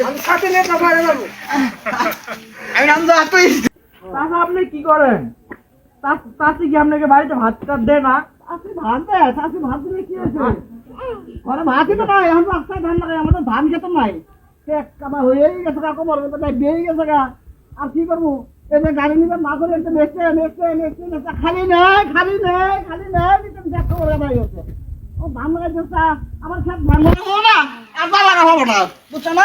আমি সাথে নিয়ে তো বাইরে যাব। আমি নাম তো তুই চাচা আপনি কি করেন? চাচ- কি আপনাকে বাড়িতে ভাত টাত দেয় না? চাচি ভাত দেয় চাচি ভাত দিলে কি হয়েছে ঘরে ভাতই তো নাই এখন রাস্তায় ধান লাগাই আমাদের ধান খেতে নাই। শেষ কামা হয়েই গেছে কমর নাই বেরিয়ে গেছে গা। আর কি করব? এই যে গাড়ি নিবে না করে একটু নেচে নেচে নেচে নেচে খালি নেই খালি নেই খালি নেই নিতে দেখ খবর হয়ে গেছে ও ধান লাগাই আমার খেত ধান লাগাবো না? আর তা লাগা হব না? বুঝছ না?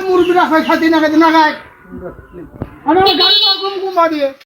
মুরগি রাখায় সাথে না খাইতে না খায় আমার গাড়ি ঘুম ঘুমা দিয়ে